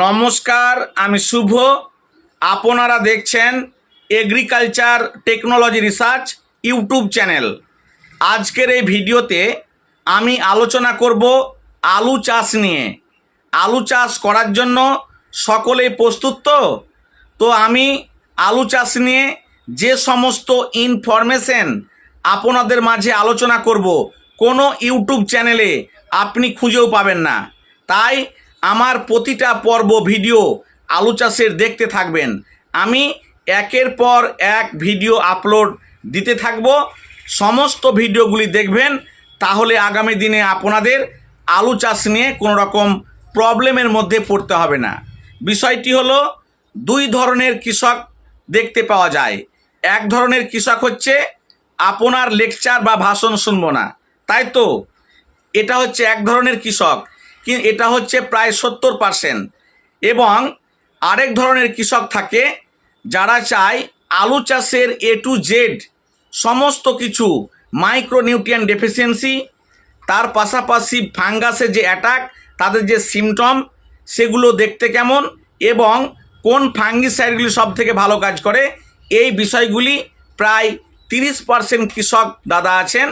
নমস্কার, আমি শুভ। আপনারা দেখছেন agriculture technology research YouTube channel আজকের এই ভিডিওতে আমি আলোচনা করব আলু চাষ নিয়ে। আলু চাষ করার জন্য সকলেই প্রস্তুত তো? তো আমি আলু চাষ নিয়ে যে সমস্ত ইনফরমেশন আপনাদের মাঝে আলোচনা করব, কোনো ইউটিউব চ্যানেলে আপনি খুঁজেও পাবেন না। তাই আমার প্রতিটা পর্ব ভিডিও আলু চাষের দেখতে থাকবেন। আমি একের পর এক ভিডিও আপলোড দিতে থাকব। সমস্ত ভিডিওগুলি দেখবেন, তাহলে আগামী দিনে আপনাদের আলু চাষ নিয়ে কোনো রকম প্রবলেমের মধ্যে পড়তে হবে না। বিষয়টি হলো, দুই ধরনের কৃষক দেখতে পাওয়া যায়। এক ধরনের কৃষক হচ্ছে, আপনার লেকচার বা ভাষণ শুনব না। তাই তো? এটা হচ্ছে এক ধরনের কৃষক। এটা হচ্ছে প্রায় সত্তর পার্সেন্ট এবং আরেক ধরনের কৃষক থাকে, যারা চায় আলু চাষের এ টু জেড সমস্ত কিছু মাইক্রোনিউট্রিয়েন্ট ডেফিসিয়েন্সি তার পাশাপাশি ফাঙ্গাসের যে অ্যাটাক তাদের যে সিমটম সেগুলো দেখতে কেমন এবং কোন ফাঙ্গিসাইডগুলি সব থেকে ভালো কাজ করে, এই বিষয়গুলি প্রায় তিরিশ পার্সেন্ট কৃষক দাদা আছেন,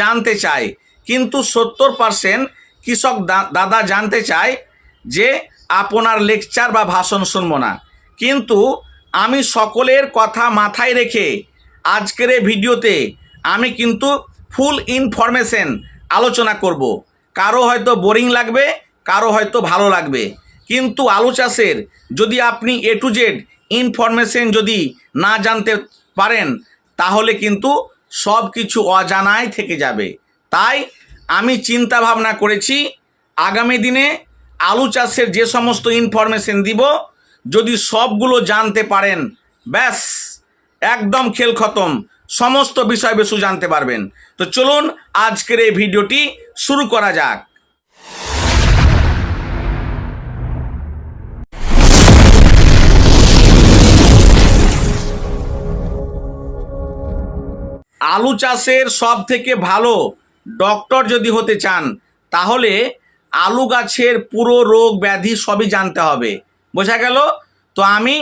জানতে চায়। কিন্তু সত্তর পার্সেন্ট কৃষক দাদা জানতে চায় যে আপনার লেকচার বা ভাষণ শুনব না। কিন্তু আমি সকলের কথা মাথায় রেখে আজকের ভিডিওতে আমি কিন্তু ফুল ইনফরমেশন আলোচনা করব। কারও হয়তো বোরিং লাগবে, কারও হয়তো ভালো লাগবে। কিন্তু আলু চাষের যদি আপনি এ টু জেড ইনফরমেশন যদি না জানতে পারেন, তাহলে কিন্তু সব কিছু অজানায় থেকে যাবে। তাই আমি চিন্তা ভাবনা করেছি, আগামী দিনে আলু চাষের যে সমস্ত ইনফরমেশন দিব, যদি সবগুলো জানতে পারেন, ব্যাস, একদম খেল খতম। সমস্ত বিষয়বস্তু জানতে পারবেন। তো চলুন, আজকের এই ভিডিওটি শুরু করা যাক। আলু চাষের সব থেকে ভালো ডক্টর যদি হতে চান, তাহলে আলু গাছের পুরো রোগ ব্যাধি সবই জানতে হবে। বোঝা গেল? তো আমি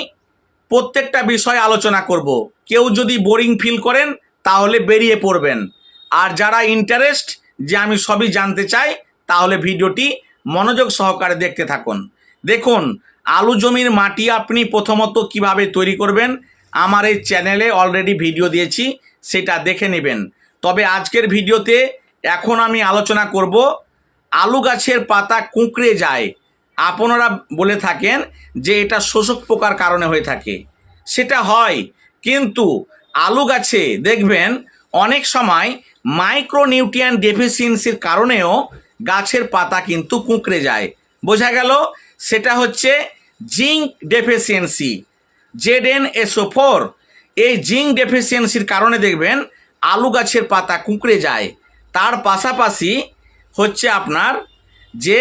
প্রত্যেকটা বিষয় আলোচনা করব। কেউ যদি বোরিং ফিল করেন, তাহলে বেরিয়ে পড়বেন। আর যারা ইন্টারেস্ট যে আমি সবই জানতে চাই, তাহলে ভিডিওটি মনোযোগ সহকারে দেখতে থাকুন। দেখুন, আলু জমির মাটি আপনি প্রথমত কীভাবে তৈরি করবেন, আমার এই চ্যানেলে অলরেডি ভিডিও দিয়েছি, সেটা দেখে নেবেন। তবে আজকের ভিডিওতে এখন আমি আলোচনা করব, আলু গাছের পাতা কুঁকড়ে যায়। আপনারা বলে থাকেন যে এটা শোষক পোকার কারণে হয়ে থাকে। সেটা হয়, কিন্তু আলু গাছে দেখবেন অনেক সময় মাইক্রোনিউট্রিয়ান ডেফিসিয়েন্সির কারণেও গাছের পাতা কিন্তু কুঁকড়ে যায়। বোঝা গেল? সেটা হচ্ছে zinc deficiency. Z N S O four, এই জিঙ্ক ডেফিসিয়েন্সির কারণে দেখবেন আলু গাছের পাতা কুঁকড়ে যায়। তার পাশাপাশি হচ্ছে আপনার যে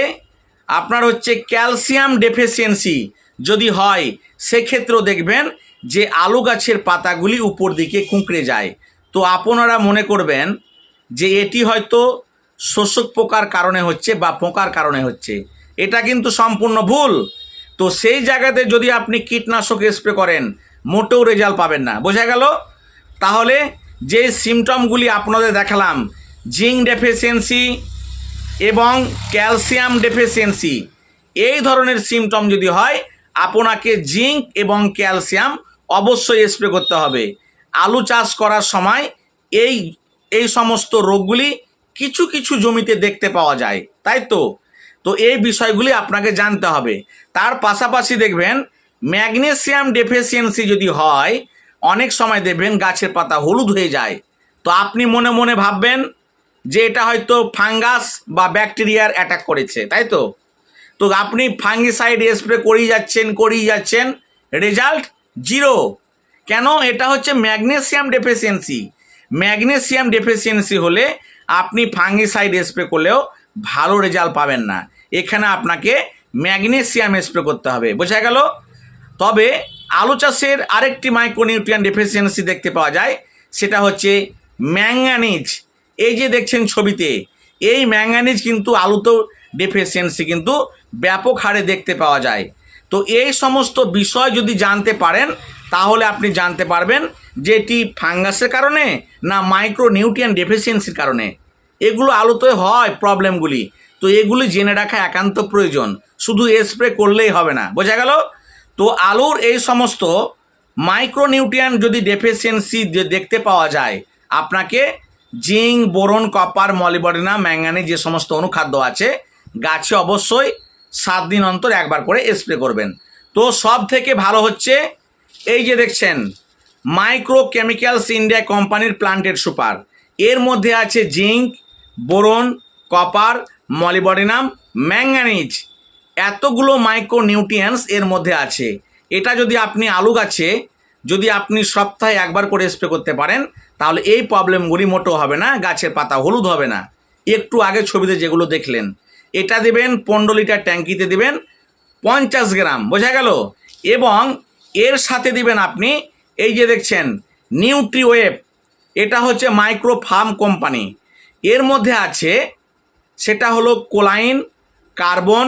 আপনার হচ্ছে ক্যালসিয়াম ডেফিসিয়েন্সি যদি হয়, সেক্ষেত্রেও দেখবেন যে আলু গাছের পাতাগুলি উপর দিকে কুঁকড়ে যায়। তো আপনারা মনে করবেন যে এটি হয়তো শোষক পোকার কারণে হচ্ছে বা পোকার কারণে হচ্ছে। এটা কিন্তু সম্পূর্ণ ভুল। তো সেই জায়গাতে যদি আপনি কীটনাশক স্প্রে করেন, মোটেও রেজাল্ট পাবেন না। বোঝা গেল? তাহলে যে সিমটমগুলি আপনাদের দেখালাম জিঙ্ক ডেফিসিয়েন্সি এবং ক্যালসিয়াম ডেফিসিয়েন্সি। এই ধরনের সিমটম যদি হয়, আপনাকে জিঙ্ক এবং ক্যালসিয়াম অবশ্যই স্প্রে করতে হবে। আলু চাষ করার সময় এই এই সমস্ত রোগগুলি কিছু কিছু জমিতে দেখতে পাওয়া যায়, তাই তো? তো এই বিষয়গুলি আপনাকে জানতে হবে। তার পাশাপাশি দেখবেন, ম্যাগনেসিয়াম ডেফিসিয়েন্সি যদি হয়, অনেক সময় দেখবেন গাছের পাতা হলুদ হয়ে যায়। তো আপনি মনে মনে ভাববেন যে এটা হয়তো ফাঙ্গাস বা ব্যাকটেরিয়ার অ্যাটাক করেছে, তাই তো? তো আপনি ফাঙ্গিসাইড স্প্রে করেই যাচ্ছেন করেই যাচ্ছেন, রেজাল্ট জিরো। কেন? এটা হচ্ছে ম্যাগনেসিয়াম ডেফিসিয়েন্সি। ম্যাগনেসিয়াম ডেফিসিয়েন্সি হলে আপনি ফাঙ্গিসাইড স্প্রে করলেও ভালো রেজাল্ট পাবেন না। এখানে আপনাকে ম্যাগনেসিয়াম স্প্রে করতে হবে, বোঝা গেল? তবে আলু চাষের আরেকটি মাইক্রোনিউট্রিয়ান ডেফিসিয়েন্সি দেখতে পাওয়া যায়, সেটা হচ্ছে ম্যাঙ্গানিজ এই যে দেখছেন ছবিতে, এই ম্যাঙ্গানিজ কিন্তু আলুতেও ডেফিসিয়েন্সি কিন্তু ব্যাপক হারে দেখতে পাওয়া যায়। তো এই সমস্ত বিষয় যদি জানতে পারেন, তাহলে আপনি জানতে পারবেন যে এটি ফাঙ্গাসের কারণে না মাইক্রো নিউট্রিয়েন ডেফিসিয়েন্সির কারণে। এগুলো আলুতে হয় প্রবলেমগুলি তো এগুলি জেনে রাখা একান্ত প্রয়োজন। শুধু স্প্রে করলেই হবে না। বোঝা গেল? তো আলুর এই সমস্ত মাইক্রোনিউট্রিয়ান যদি ডেফিসিয়েন্সি দেখতে পাওয়া যায়, আপনাকে zinc, boron, copper molybdenum manganese যে সমস্ত অনুখাদ্য আছে, গাছে অবশ্যই সাত দিন অন্তর একবার করে স্প্রে করবেন। তো সব থেকে ভালো হচ্ছে, এই যে দেখছেন মাইক্রো কেমিক্যালস ইন্ডিয়া কোম্পানির প্লান্টেড সুপার। এর মধ্যে আছে zinc, boron, copper molybdenum manganese. এতগুলো মাইক্রো নিউট্রিয়েন্টস এর মধ্যে আছে। এটা যদি আপনি আলু গাছে যদি আপনি সপ্তাহে একবার করে স্প্রে করতে পারেন, তাহলে এই প্রবলেমগুলি মোটো হবে না, গাছের পাতা হলুদ হবে না। একটু আগে ছবিতে যেগুলো দেখলেন, এটা দেবেন পনেরো লিটার ট্যাঙ্কিতে দেবেন পঞ্চাশ গ্রাম, বোঝা গেল? এবং এর সাথে দিবেন আপনি, এই যে দেখছেন নিউট্রিওয়েভ এটা হচ্ছে মাইক্রো ফার্ম কোম্পানি এর মধ্যে আছে, সেটা হলো choline, carbon,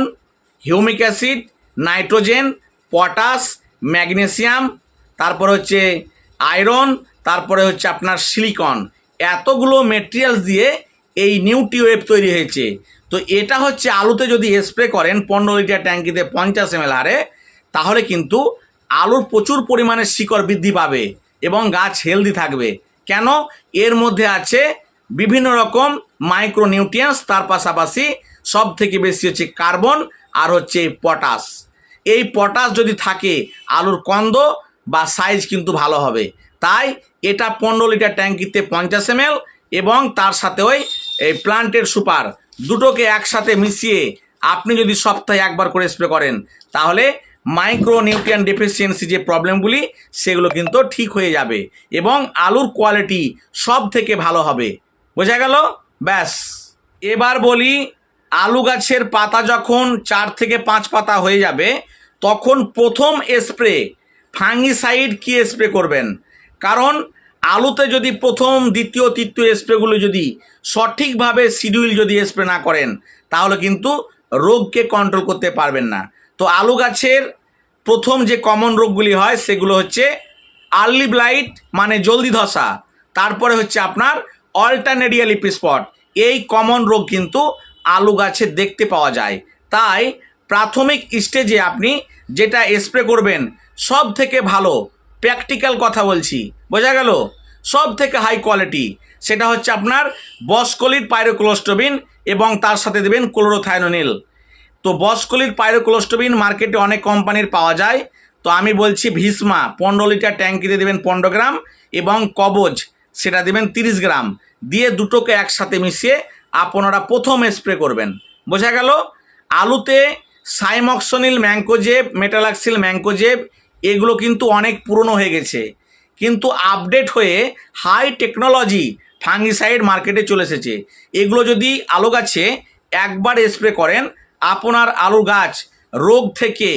humic acid, nitrogen, potash, magnesium তারপরে হচ্ছে আয়রন, তারপরে হচ্ছে আপনার সিলিকন। এতগুলো মেটেরিয়ালস দিয়ে এই নিউট্রিওয়েভ তৈরি হয়েছে। তো এটা হচ্ছে আলুতে যদি স্প্রে করেন পনেরো লিটার ট্যাঙ্কিতে পঞ্চাশ এম হারে, তাহলে কিন্তু আলুর প্রচুর পরিমাণে শিকড় বৃদ্ধি পাবে এবং গাছ হেলদি থাকবে। কেন? এর মধ্যে আছে বিভিন্ন রকম মাইক্রো নিউট্রিয়েন্টস তার পাশাপাশি সব থেকে বেশি হচ্ছে কার্বন আর হচ্ছে পটাশ এই পটাশ যদি থাকে আলুর কন্দ বা সাইজ কিন্তু ভালো হবে। তাই এটা পনেরো লিটার ট্যাঙ্কিতে পঞ্চাশ এম এবং তার সাথে ওই, এই প্লান্টের সুপার দুটোকে একসাথে মিশিয়ে আপনি যদি সপ্তাহে একবার করে স্প্রে করেন, তাহলে মাইক্রো নিউট্রিয়ান ডেফিসিয়েন্সি যে প্রবলেমগুলি সেগুলো কিন্তু ঠিক হয়ে যাবে এবং আলুর কোয়ালিটি সব থেকে ভালো হবে। বোঝা গেল? ব্যাস। এবার বলি, আলু গাছের পাতা যখন চার থেকে পাঁচ পাতা হয়ে যাবে, তখন প্রথম স্প্রে ফাঙ্গিসাইড কি স্প্রে করবেন? কারণ আলুতে যদি প্রথম, দ্বিতীয়, তৃতীয় স্প্রেগুলো যদি সঠিকভাবে শিডিউল যদি স্প্রে না করেন, তাহলে কিন্তু রোগকে কন্ট্রোল করতে পারবেন না। তো আলু গাছের প্রথম যে কমন রোগগুলি হয়, সেগুলো হচ্ছে আর্লি ব্লাইট মানে জলদি ধসা, তারপরে হচ্ছে আপনার অল্টারনেরিয়া লিপি স্পট এই কমন রোগ কিন্তু আলু গাছে দেখতে পাওয়া যায়। তাই প্রাথমিক স্টেজে আপনি যেটা স্প্রে করবেন সব থেকে ভালো প্র্যাকটিক্যাল কথা বলছি। বোঝা গেল? সব থেকে হাই কোয়ালিটি। সেটা হচ্ছে আপনার বসকলির পাইরোক্লোস্টোবিন এবং তার সাথে দেবেন ক্লোরোথাইনোনিল তো বসকলির পাইরোক্লোস্টোবিন মার্কেটে অনেক কোম্পানির পাওয়া যায়। তো আমি বলছি ভিসমা, পনেরো লিটার ট্যাঙ্কিতে দেবেন পনেরো গ্রাম এবং কবজ, সেটা দেবেন তিরিশ গ্রাম। দিয়ে দুটোকে একসাথে মিশিয়ে আপনারা প্রথম স্প্রে করবেন। বোঝা গেল? আলুতে সাইমক্সনিল ম্যাঙ্কোজেব মেটালাক্সিল ম্যাঙ্কোজেব এগুলো কিন্তু অনেক পুরনো হয়ে গেছে। কিন্তু আপডেট হয়ে হাই টেকনোলজি ফাঙ্গিসাইড মার্কেটে চলে এসেছে। এগুলো যদি আলু গাছে একবার স্প্রে করেন, আপনার আলু গাছ রোগ থেকে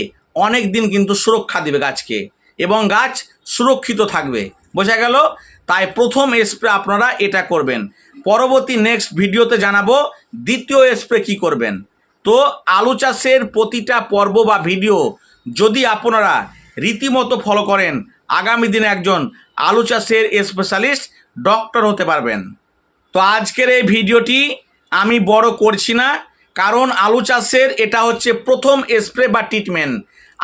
অনেক দিন কিন্তু সুরক্ষা দেবে গাছকে এবং গাছ সুরক্ষিত থাকবে। বোঝা গেল? তাই প্রথম স্প্রে আপনারা এটা করবেন। পরবর্তী নেক্সট ভিডিওতে জানাব দ্বিতীয় স্প্রে কি করবেন। তো আলু চাষের প্রতিটা পর্ব বা ভিডিও যদি আপনারা রীতিমতো ফলো করেন। আগামী দিনে একজন আলু চাষের স্পেশালিস্ট ডক্টর হতে পারবেন। তো আজকের এই ভিডিওটি আমি বড় করছি না, কারণ আলু চাষের এটা হচ্ছে প্রথম স্প্রে বা ট্রিটমেন্ট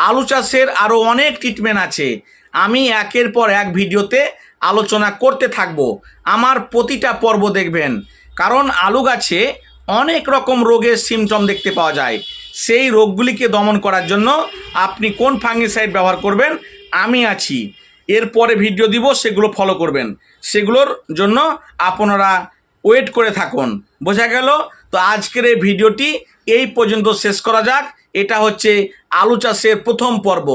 আলু চাষের আরও অনেক ট্রিটমেন্ট আছে। আমি একের পর এক ভিডিওতে আলোচনা করতে থাকব। আমার প্রতিটা পর্ব দেখবেন। কারণ আলু গাছে অনেক রকম রোগের সিমটম দেখতে পাওয়া যায়। সেই রোগগুলিকে দমন করার জন্য আপনি কোন ফাঙ্গিসাইড ব্যবহার করবেন? আমি আছি। এরপরে ভিডিও দিব, সেগুলো ফলো করবেন। সেগুলোর জন্য আপনারা ওয়েট করে থাকুন। বোঝা গেল? তো আজকের এই ভিডিওটি এই পর্যন্ত শেষ করা যাক। এটা হচ্ছে আলু চাষের প্রথম পর্ব।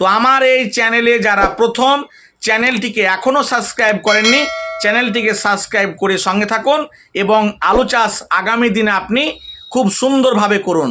তো আমার এই চ্যানেলে যারা প্রথম চ্যানেলটিকে এখনও সাবস্ক্রাইব করেননি চ্যানেলটিকে সাবস্ক্রাইব করে সঙ্গে থাকুন এবং আলু চাষ আগামী দিনে আপনি খুব সুন্দরভাবে করুন।